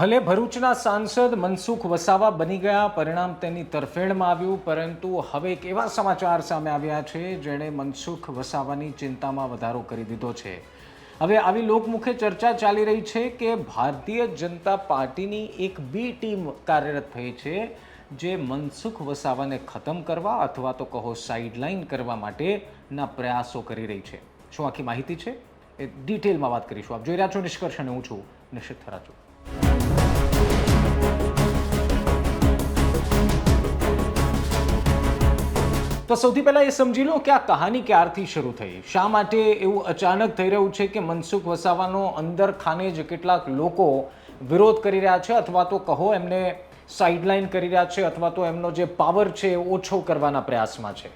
ભલે ભરૂચના સાંસદ મનસુખ વસાવા બની ગયા, પરિણામ તેની તરફેણમાં આવ્યું, પરંતુ હવે એક એવા સમાચાર સામે આવ્યા છે જેણે મનસુખ વસાવાની ચિંતામાં વધારો કરી દીધો છે. હવે આવી લોકમુખે ચર્ચા ચાલી રહી છે કે ભારતીય જનતા પાર્ટીની એક બી ટીમ કાર્યરત થઈ છે, જે મનસુખ વસાવાને ખતમ કરવા અથવા તો કહો સાઇડલાઇન કરવા માટેના પ્રયાસો કરી રહી છે. શું આખી માહિતી છે? એ ડિટેલમાં વાત કરીશું. આપ જોઈ રહ્યા છો નિષ્કર્ષ અને હું છું નિશ્ચિત થરાચુ તો સૌથી પહેલાં એ સમજી લો કે આ કહાની ક્યારથી શરૂ થઈ? શા માટે એવું અચાનક થઈ રહ્યું છે કે મનસુખ વસાવાનો અંદર ખાને જ કેટલાક લોકો વિરોધ કરી રહ્યા છે અથવા તો કહો એમને સાઇડલાઇન કરી રહ્યા છે અથવા તો એમનો જે પાવર છે એ ઓછો કરવાના પ્રયાસમાં છે?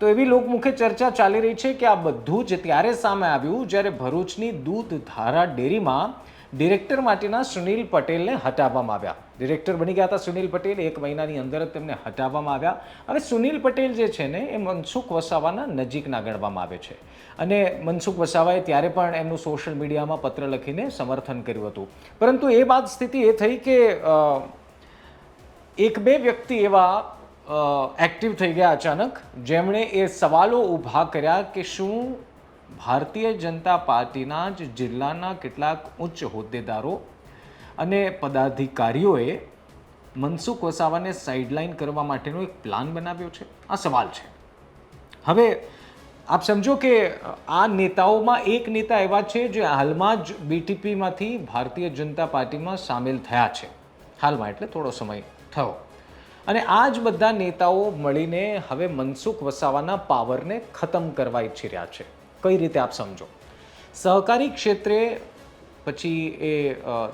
તો એવી લોકમુખે ચર્ચા ચાલી રહી છે કે આ બધું જ ત્યારે સામે આવ્યું જ્યારે ભરૂચની દૂધ ધારા ડેરીમાં ડિરેક્ટર માટેના સુનિલ પટેલને હટાવવામાં આવ્યા. ડિરેક્ટર બની ગયા હતા સુનિલ પટેલ. એક મહિનાની અંદર જ તેમને હટાવવામાં આવ્યા. હવે સુનિલ પટેલ જે છે ને, એ મનસુખ વસાવાના નજીકના ગણવામાં આવે છે. અને મનસુખ વસાવાએ ત્યારે પણ એમનું સોશિયલ મીડિયામાં પત્ર લખીને સમર્થન કર્યું હતું. પરંતુ એ બાદ સ્થિતિ એ થઈ કે એક બે વ્યક્તિ એવા એક્ટિવ થઈ ગયા અચાનક. જેમણે એ સવાલો ઊભા કર્યા કે શું ભારતીય જનતા પાર્ટીના જ જિલ્લાના કેટલાક ઉચ્ચ હોદ્દેદારો અને પદાધિકારીઓએ મનસુખ વસાવાને સાઇડલાઇન કરવા માટેનો એક પ્લાન બનાવ્યો છે. આ સવાલ છે. હવે આપ સમજો કે આ નેતાઓમાં એક નેતા એવા છે જે હાલમાં જ બીટીપીમાંથી ભારતીય જનતા પાર્ટીમાં સામેલ થયા છે. હાલમાં એટલે થોડો સમય થયો. અને આ જ બધા નેતાઓ મળીને હવે મનસુખ વસાવાના પાવરને ખતમ કરવા ઈચ્છી રહ્યા છે. કઈ રીતે આપ સમજો? સહકારી ક્ષેત્રે પછી એ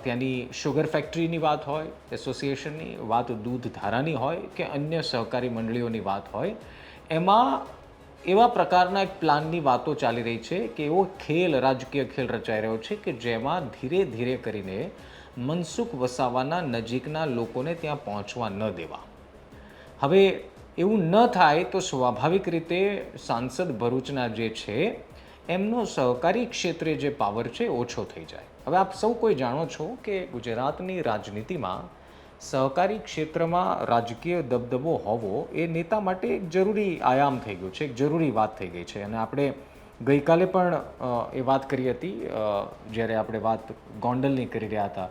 ત્યાંની શુગર ફેક્ટરીની વાત હોય એસોસિએશનની વાત, દૂધ ધારાની હોય કે અન્ય સહકારી મંડળીઓની વાત હોય, એમાં એવા પ્રકારના એક પ્લાનની વાતો ચાલી રહી છે કે એવો ખેલ, રાજકીય ખેલ રચાઈ રહ્યો છે કે જેમાં ધીરે ધીરે કરીને મનસુખ વસાવાના નજીકના લોકોને ત્યાં પહોંચવા ન દેવા. હવે એવું ન થાય તો સ્વાભાવિક રીતે સાંસદ ભરૂચના જે છે એમનો સહકારી ક્ષેત્રે જે પાવર છે ઓછો થઈ જાય. હવે આપ સૌ કોઈ જાણો છો કે ગુજરાતની રાજનીતિમાં સહકારી ક્ષેત્રમાં રાજકીય દબદબો હોવો એ નેતા માટે એક જરૂરી આયામ થઈ ગયું છે, એક જરૂરી વાત થઈ ગઈ છે. અને આપણે ગઈકાલે પણ એ વાત કરી હતી જ્યારે આપણે વાત ગોંડલની કરી રહ્યા હતા.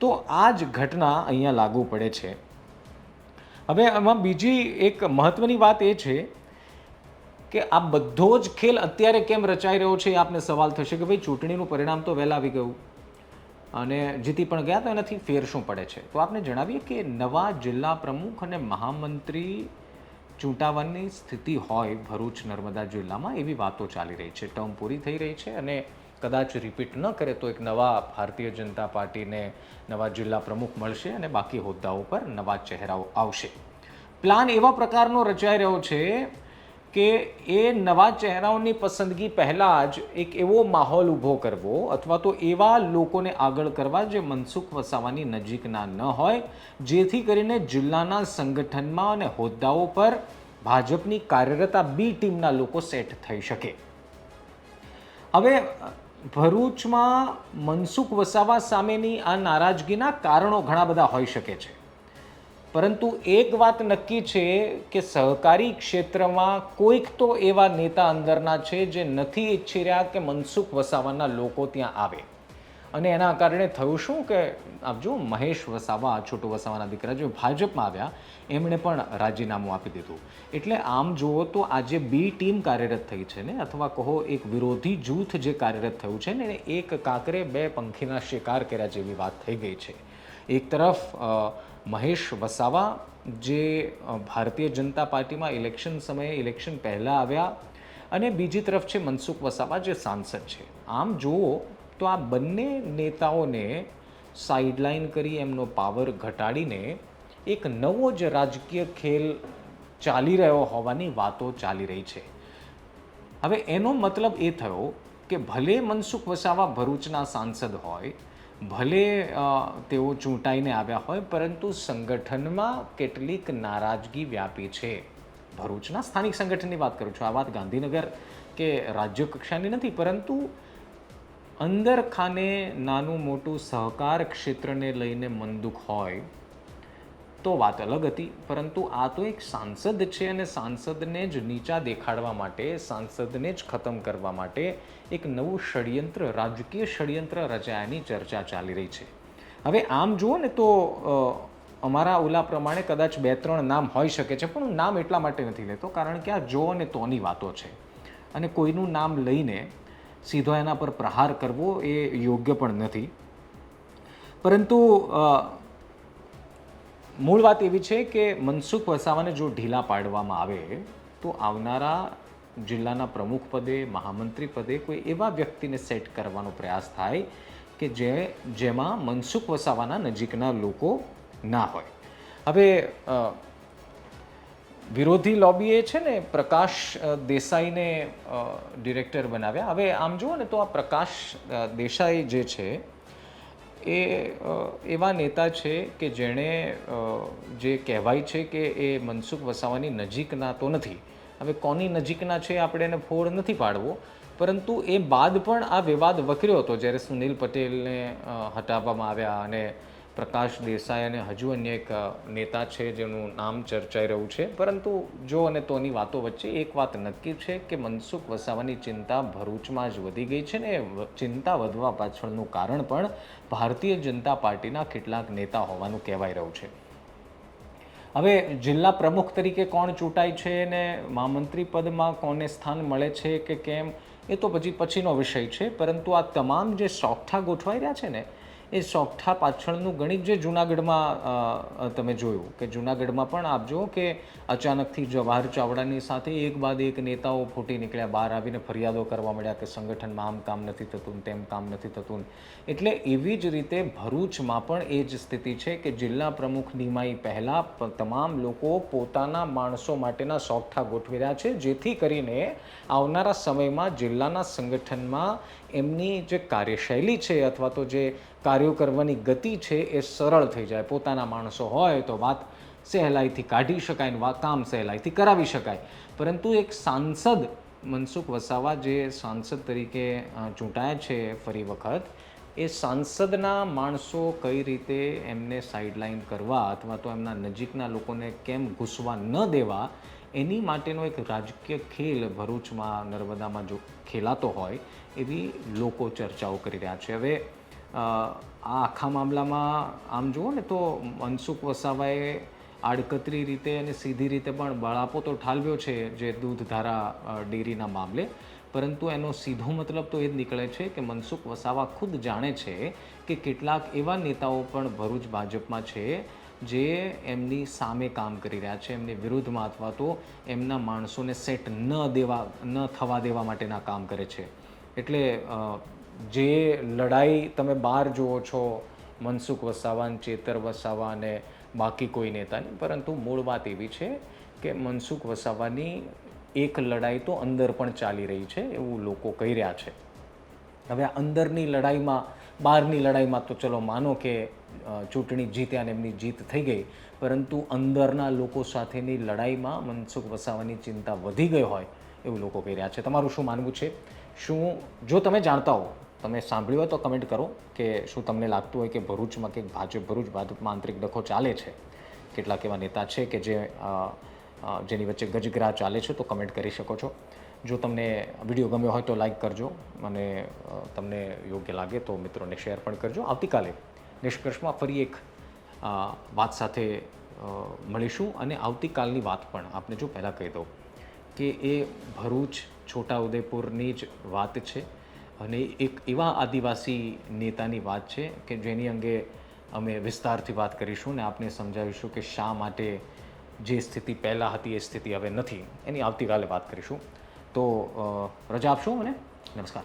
તો આ જ ઘટના અહીંયા લાગુ પડે છે. હવે આમાં બીજી એક મહત્ત્વની વાત એ છે કે આ બધો જ ખેલ અત્યારે કેમ રચાઈ રહ્યો છે એ આપને સવાલ થશે કે ભાઈ ચૂંટણીનું પરિણામ તો વહેલા આવી ગયું. અને જીતી પણ ગયા તો એનાથી ફેર શું પડે છે? તો આપને જણાવીએ કે નવા જિલ્લા પ્રમુખ અને મહામંત્રી ચૂંટાવાની સ્થિતિ હોય ભરૂચ નર્મદા જિલ્લામાં એવી વાતો ચાલી રહી છે. ટર્મ પૂરી થઈ રહી છે અને કદાચ રિપીટ ન કરે તો એક નવા ભારતીય જનતા પાર્ટીને નવા જિલ્લા પ્રમુખ મળશે અને બાકી હોદ્દાઓ પર નવા ચહેરાઓ આવશે. પ્લાન એવા પ્રકારનો રચાઈ રહ્યો છે કે એ નવા ચહેરાઓની પસંદગી પહેલાં જ એક એવો માહોલ ઊભો કરવો અથવા તો એવા લોકોને આગળ કરવા જે મનસુખ વસાવાની નજીકના ન હોય, જેથી કરીને જિલ્લાના સંગઠનમાં અને હોદ્દાઓ પર ભાજપની કાર્યરતા બી ટીમના લોકો સેટ થઈ શકે. હવે, ભરૂચમાં મનસુખ વસાવા સામેની આ નારાજગીના કારણો ઘણા બધા હોઈ શકે છે. પરંતુ એક વાત નક્કી છે કે સહકારી ક્ષેત્રમાં કોઈક તો એવા નેતા અંદરના છે જે નથી ઈચ્છી રહ્યા કે મનસુખ વસાવાના લોકો ત્યાં આવે. અને એના કારણે થયું શું કે આપ જો મહેશ વસાવા, છોટુ વસાવાના દીકરા જે ભાજપમાં આવ્યા, એમણે પણ રાજીનામું આપી દીધું. એટલે આમ જુઓ તો આજે બી ટીમ કાર્યરત થઈ છે ને, અથવા કહો એક વિરોધી જૂથ જે કાર્યરત થયું છે ને એક કાંકરે બે પંખીના શિકાર કર્યા જેવી વાત થઈ ગઈ છે. એક તરફ મહેશ વસાવા, જે ભારતીય જનતા પાર્ટીમાં ઇલેક્શન સમયે ઇલેક્શન પહેલાં આવ્યા અને બીજી તરફ છે મનસુખ વસાવા, જે સાંસદ છે. આમ જુઓ તો આ બંને નેતાઓને સાઇડલાઇન કરી એમનો પાવર ઘટાડીને એક નવો જ રાજકીય ખેલ ચાલી રહ્યો હોવાની વાતો ચાલી રહી છે. હવે એનો મતલબ એ થયો કે ભલે મનસુખ વસાવા ભરૂચના સાંસદ હોય ભલે તેઓ ચૂંટાઈને આવ્યા હોય, પરંતુ સંગઠનમાં કેટલીક નારાજગી વ્યાપી છે. ભરૂચના સ્થાનિક સંગઠનની વાત કરું છું. આ વાત ગાંધીનગર કે રાજ્ય કક્ષાની નથી, પરંતુ અંદર ખાને નાનું મોટું સહકાર ક્ષેત્રને લઈને મનદુખ હોય તો વાત અલગ હતી, પરંતુ આ તો એક સાંસદ છે અને સાંસદને જ નીચા દેખાડવા માટે, સાંસદને જ ખતમ કરવા માટે એક નવું ષડયંત્ર, રાજકીય ષડયંત્ર રચાયાની ચર્ચા ચાલી રહી છે. હવે આમ જુઓ ને તો અમારા ઓલા પ્રમાણે કદાચ બે ત્રણ નામ હોઈ શકે છે, પણ હું નામ એટલા માટે નથી લેતો, કારણ કે આ જો અને તોની વાતો છે. અને કોઈનું નામ લઈને સીધો એના પર પ્રહાર કરવો એ યોગ્ય પણ નથી. પરંતુ મૂળ વાત એવી છે કે મનસુખ વસાવાને જો ઢીલા પાડવામાં આવે, તો આવનારા જિલ્લાના પ્રમુખ પદે, મહામંત્રી પદે કોઈ એવા વ્યક્તિને સેટ કરવાનો પ્રયાસ થાય કે જે, જેમાં મનસુખ વસાવાના નજીકના લોકો ના હોય. હવે વિરોધી લોબીએ છે ને પ્રકાશ દેસાઈને ડિરેક્ટર બનાવ્યા. હવે આમ જુઓ ને તો આ પ્રકાશ દેસાઈ જે છે એ એવા નેતા છે કે જેણે જે કહેવાય છે કે એ મનસુખ વસાવાની નજીકના તો નથી. હવે કોની નજીકના છે આપણે એને ફોડ નથી પાડવો. પરંતુ એ બાદ પણ આ વિવાદ વકર્યો હતો જ્યારે સુનિલ પટેલને હટાવવામાં આવ્યા અને પ્રકાશ દેસાઈ અને હજુ અન્ય એક નેતા છે જેનું નામ ચર્ચાઈ રહ્યું છે. પરંતુ જો અને તોની વાતો વચ્ચે એક વાત નક્કી છે કે મનસુખ વસાવાની ચિંતા ભરૂચમાં જ વધી ગઈ છે ને ચિંતા વધવા પાછળનું કારણ પણ ભારતીય જનતા પાર્ટીના કેટલાક નેતા હોવાનું કહેવાય રહ્યું છે. હવે જિલ્લા પ્રમુખ તરીકે કોણ ચૂંટાય છે ને મહામંત્રી પદમાં કોને સ્થાન મળે છે કે કેમ, એ તો પછી પછીનો વિષય છે. પરંતુ આ તમામ જે સોગઠા ગોઠવાઈ રહ્યા છે ને એ સોગઠા પાછળનું ગણિત જે જૂનાગઢમાં તમે જોયું કે જૂનાગઢમાં પણ આપજો કે અચાનકથી જવાહર ચાવડાની સાથે એક બાદ એક નેતાઓ ફૂટી નીકળ્યા, બહાર આવીને ફરિયાદો કરવા મળ્યા કે સંગઠનમાં આમ કામ નથી થતું તેમ કામ નથી થતું એટલે એવી જ રીતે ભરૂચમાં પણ એ જ સ્થિતિ છે કે જિલ્લા પ્રમુખ નિમાઈ પહેલાં તમામ લોકો પોતાના માણસો માટેના સોગઠા ગોઠવી રહ્યા છે, જેથી કરીને આવનારા સમયમાં જિલ્લાના સંગઠનમાં એમની જે કાર્યશૈલી છે અથવા તો જે કાર્યો કરવાની ગતિ છે એ સરળ થઈ જાય. પોતાના માણસો હોય તો વાત સહેલાઈથી કાઢી શકાય ને કામ સહેલાઈથી કરાવી શકાય. પરંતુ એક સાંસદ મનસુખ વસાવા જે સાંસદ તરીકે ચૂંટાયા છે ફરી વખત, એ સાંસદના માણસો કઈ રીતે એમને સાઇડલાઇન કરવા અથવા તો એમના નજીકના લોકોને કેમ ઘૂસવા ન દેવા એની માટેનો એક રાજકીય ખેલ ભરૂચમાં નર્મદામાં જો ખેલાતો હોય, એવી લોકો ચર્ચાઓ કરી રહ્યા છે. હવે આ આખા મામલામાં આમ જુઓ ને તો મનસુખ વસાવાએ આડકતરી રીતે અને સીધી રીતે પણ બળાપો તો ઠાલવ્યો છે જે દૂધધારા ડેરીના મામલે. પરંતુ એનો સીધો મતલબ તો એ જ નીકળે છે કે મનસુખ વસાવા ખુદ જાણે છે કે કેટલાક એવા નેતાઓ પણ ભરૂચ ભાજપમાં છે જે એમની સામે કામ કરી રહ્યા છે, એમની વિરુદ્ધમાં અથવા તો એમના માણસોને સેટ ન દેવા, ન થવા દેવા માટેના કામ કરે છે. એટલે જે લડાઈ તમે બહાર જુઓ છો, મનસુખ વસાવા ચેતર વસાવા અને બાકી કોઈ નેતાની પરંતુ મૂળ વાત એવી છે કે મનસુખ વસાવાની એક લડાઈ તો અંદર પણ ચાલી રહી છે એવું લોકો કહી રહ્યા છે. હવે આ અંદરની લડાઈમાં બહારની લડાઈમાં તો ચલો માનો કે ચૂંટણી જીત્યા અને એમની જીત થઈ ગઈ, પરંતુ અંદરના લોકો સાથેની લડાઈમાં મનસુખ વસાવાની ચિંતા વધી ગઈ હોય એવું લોકો કહી રહ્યા છે. તમારું શું માનવું છે? શું, જો તમે જાણતા હો, તમે સાંભળ્યું હોય તો કમેન્ટ કરો કે શું તમને લાગતું હોય કે ભરૂચમાં કે ભાજપ, ભરૂચ ભાજપમાં આંતરિક ડખો ચાલે છે? કેટલાક એવા નેતા છે કે જે જેની વચ્ચે ગજગ્રાહ ચાલે છે તો કમેન્ટ કરી શકો છો. જો તમને વીડિયો ગમ્યો હોય તો લાઈક કરજો અને તમને યોગ્ય લાગે તો મિત્રોને શેર પણ કરજો. આવતીકાલે નિષ્કર્ષમાં ફરી એક વાત સાથે મળીશું અને આવતીકાલની વાત પણ આપને જો પહેલાં કહી દઉં કે એ ભરૂચ, છોટાઉદેપુરની જ વાત છે અને એક એવા આદિવાસી નેતાની વાત છે કે જેની અંગે અમે વિસ્તારથી વાત કરીશું ને આપને સમજાવીશું કે શા માટે જે સ્થિતિ પહેલાં હતી એ સ્થિતિ હવે નથી. એની આવતીકાલે વાત કરીશું. તો રજા આપશો મને? નમસ્કાર.